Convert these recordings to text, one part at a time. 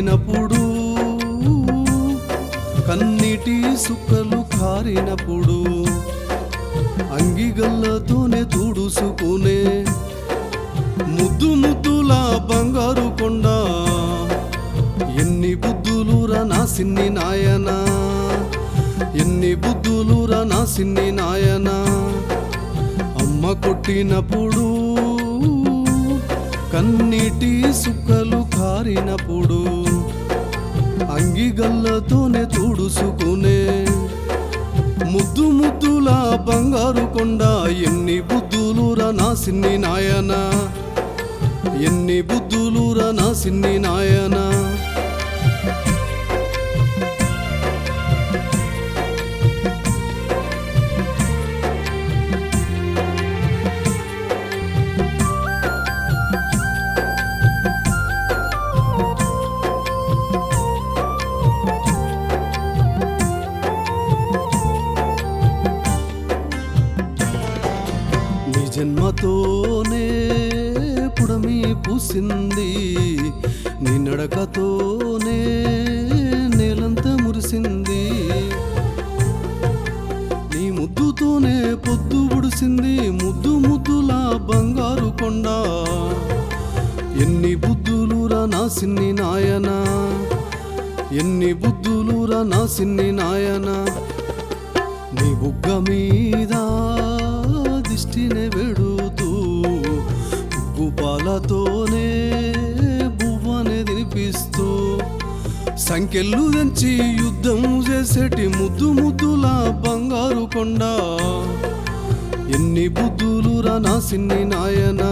తొలగినప్పుడు కన్నిటి సుక్కలు కారినప్పుడు అంగిగల్లతోనే తుడుసుకునే ముద్దు ముద్దులా బంగారు కొండ ఎన్ని బుద్ధులురా నా సిన్ని నాయనా ఎన్ని బుద్ధులురా నా సిన్ని నాయనా. అమ్మ కొట్టినప్పుడు కన్నీటి సుక్కలు కారినప్పుడు అంగిగల్లతోనే తుడుసుకునే ముద్దు ముద్దుల బంగారు కొండ ఎన్ని బుద్ధులురా నా సిన్ని నాయనా? ఎన్ని బుద్ధులురా నా సిన్ని నాయనా? నీ పుడమి పూసింది. నీ నడకతోనే నేలంతా మురిసింది. నీ ముద్దుతోనే పొద్దు ఉడిసింది. ముద్దు ముద్దుల బంగారు కొండ. ఎన్ని బుద్ధులురా నా సిన్ని నాయనా. ఎన్ని బుద్ధులురా నా సిన్ని నాయనా. నీ బుగ్గ మీద దిష్టిని వెడు. ఉప్పు బువ్వనే బువ్వని తినిపిస్తూ సంఖ్యలు దంచి యుద్ధం చేసేటి ముద్దు ముద్దుల బంగారు కొండ. ఎన్ని బుద్ధులురా నా సిన్ని నాయనా?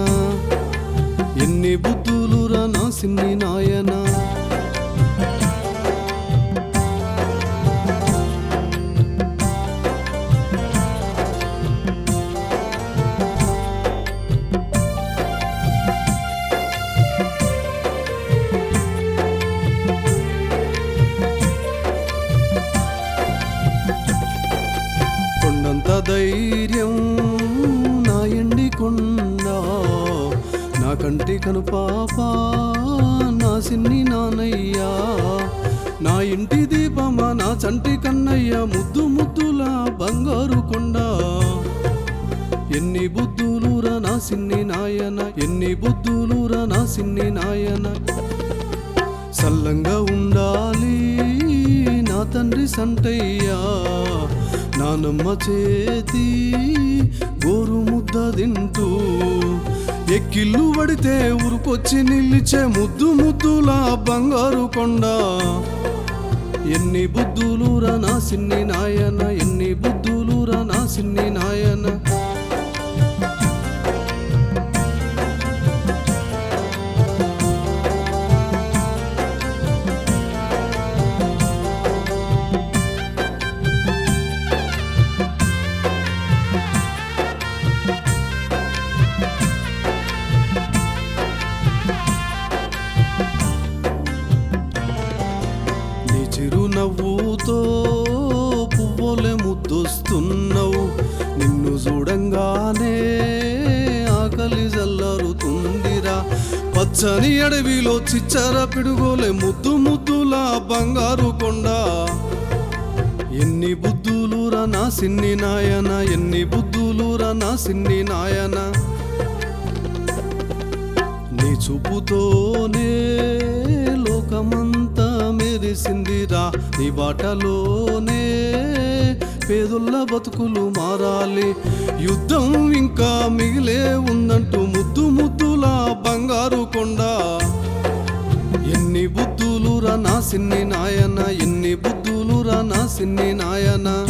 ఎన్ని బుద్ధులురా నా సిన్ని నాయనా? ధైర్యం నా ఎండి కొండ నా కంటి కను పాప నా సిన్ని నానయ్యా నా ఇంటి దీపమ నా చంటి కన్నయ్య ముద్దు ముద్దుల బంగారు కొండ. ఎన్ని బుద్ధులురా నా సిన్ని నాయన ఎన్ని బుద్ధులురా నా సిన్ని నాయన. సల్లంగా ఉండాలి నా తండ్రి సంటయ్యా నానమ్మ చేతి గోరు ముద్ద తింటూ ఎక్కిళ్ళు పడితే ఉరుకొచ్చి నిలిచే ముద్దు ముద్దుల బంగారు కొండ. ఎన్ని బుద్ధులురా నా సిన్ని నాయన ఎన్ని బుద్ధులురా నా సిన్ని నాయన? పచ్చని అడవిలో చిచ్చర పిడుగోలే ముద్దు ముద్దుల బంగారు కొండ. ఎన్ని బుద్ధులురా నా సిన్ని నాయన ఎన్ని బుద్ధులురా నా సిన్ని నాయన. నీ చూపుతోనే లోకమంతా మెరిసిందిరా నీ బాటలోనే పేదుల్ల బతుకులు మారాలి. యుద్ధం ఇంకా మిగిలే ఉందంటూ ముద్దు ముద్దుల బంగారు కొండ. ఎన్ని బుద్ధులురా నా సిన్ని నాయన ఎన్ని బుద్ధులురా నా సిన్ని నాయనా.